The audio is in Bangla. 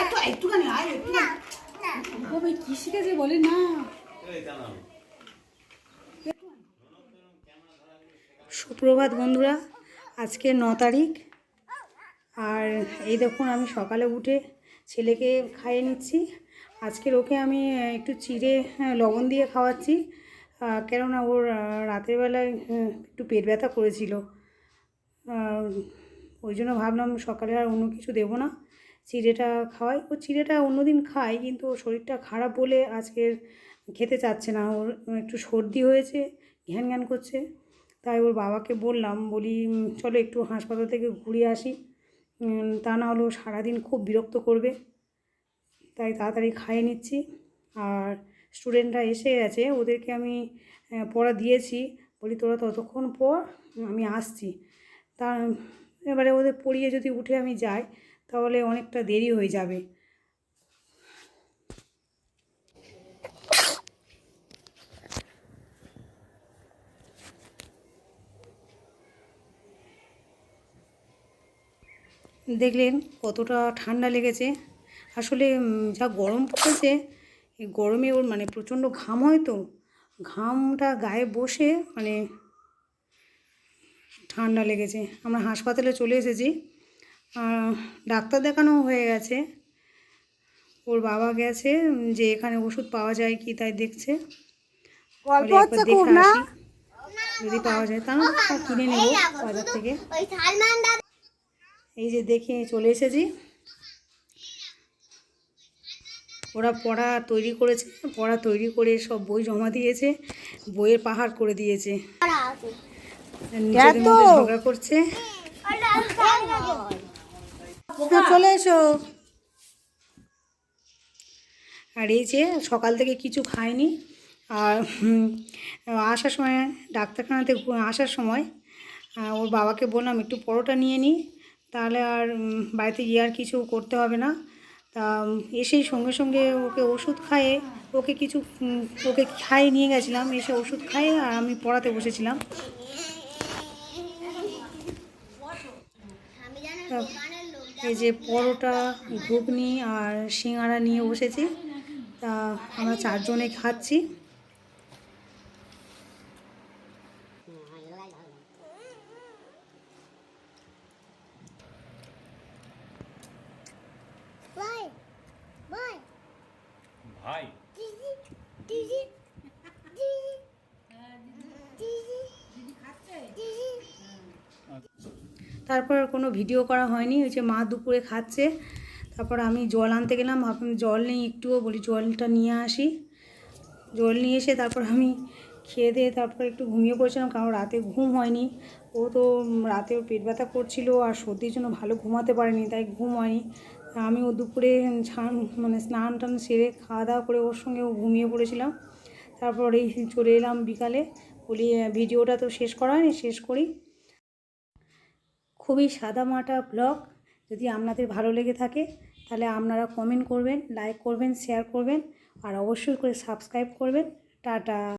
একটু একটুখানি আয় একটুখানি। বাবা কি শিখেছে বলে? না। সুপ্রভাত বন্ধুরা আজকে ন তারিখ। আর এই দেখুন আমি সকালে উঠে ছেলেকে খাইয়ে নিচ্ছি। আজকের ওকে আমি একটু চিড়ে হ্যাঁ, লবণ দিয়ে খাওয়াচ্ছি। কেননা ওর রাতের বেলায় একটু পেট ব্যথা করেছিল। ওই জন্য ভাবলাম সকালে আর অন্য কিছু দেবো না। চিড়েটা খাওয়াই। ও চিড়েটা অন্যদিন খাই কিন্তু ওর শরীরটা খারাপ বলে আজকের খেতে চাচ্ছে না। ওর একটু সর্দি হয়েছে, ঘ্যান ঘ্যান করছে। তাই ওর বাবাকে বললাম, বলি চলো একটু হাসপাতাল থেকে ঘুরে আসি। তা না হলেও সারাদিন খুব বিরক্ত করবে। তাই তাড়াতাড়ি খাইয়ে নিচ্ছি। আর স্টুডেন্টরা এসে গেছে, ওদেরকে আমি পড়া দিয়েছি। বলি, তোরা ততক্ষণ পর আমি আসছি। তা এবারে ওদের পড়িয়ে যদি উঠে আমি যাই, তাহলে অনেকটা দেরি হয়ে যাবে। দেখলেন কতটা ঠান্ডা লেগেছে। আসলে যা গরম পড়েছে, এই গরমে ওর মানে প্রচণ্ড ঘাম হয় তো। ঘামটা গায়ে বসে মানে ঠান্ডা লেগেছে। আমরা হাসপাতালে চলে এসেছি। ডাক্তার দেখানো হয়ে গেছে। ওর বাবা গেছে যে এখানে ওষুধ পাওয়া যায় কি তাই দেখছে। যদি পাওয়া যায় তাহলে কিনে নেব বাজার থেকে। এই যে দেখে চলে এসেছি। ওরা পড়া তৈরি করেছে পড়া তৈরি করে সব বই জমা দিয়েছে বইয়ের পাহাড় করে দিয়েছে। ঝগড়া করছে। চলে এসো। আর এই যে সকাল থেকে কিছু খায়নি আর আসার সময় ডাক্তারখানাতে আসার সময় ওর বাবাকে বললাম একটু পরোটা নিয়ে নিই তাহলে আর বাড়িতে গিয়ে আর কিছু করতে হবে না। তা এসেই সঙ্গে সঙ্গে ওকে ওষুধ খাইয়ে ওকে কিছু ওকে খাইয়ে নিয়ে গেছিলাম। এসে ওষুধ খাইয়ে আর আমি পড়াতে বসেছিলাম আমি জানো তা দোকানের লোক এই যে পরোটা ঘুগনি আর সিঙ্গারা নিয়ে বসেছি। তা আমরা চারজনে খাচ্ছি। ভাই তারপর কোনো ভিডিও করা হয়নি, ওই যে মা দুপুরে খাচ্ছে। তারপর আমি জল আনতে গেলাম, ভাবলাম জল নেই একটুও, বলি জলটা নিয়ে আসি। জল নিয়ে এসে তারপর আমি খেয়ে দিয়ে তারপর একটু ঘুমিয়ে পড়েছিলাম, কারণ রাতে ঘুম হয়নি। ও তো রাতে ওর পেট ব্যথা করছিল আর সর্দির জন্য ভালো ঘুমাতে পারেনি, তাই ঘুম হয়নি। আমি ও দুপুরে ছান মানে স্নান টান সেরে খাওয়া দাওয়া করে ওর সঙ্গে ও ঘুমিয়ে পড়েছিলাম। তারপর এই চলে এলাম বিকালে, বলি ভিডিওটা তো শেষ করা হয়নি, শেষ করি। খুবই সাদামাটা ব্লগ। যদি আপনাদের ভালো লেগে থাকে, তাহলে আপনারা কমেন্ট করবেন লাইক করবেন শেয়ার করবেন, আর অবশ্যই করে সাবস্ক্রাইব করবেন। টাটা।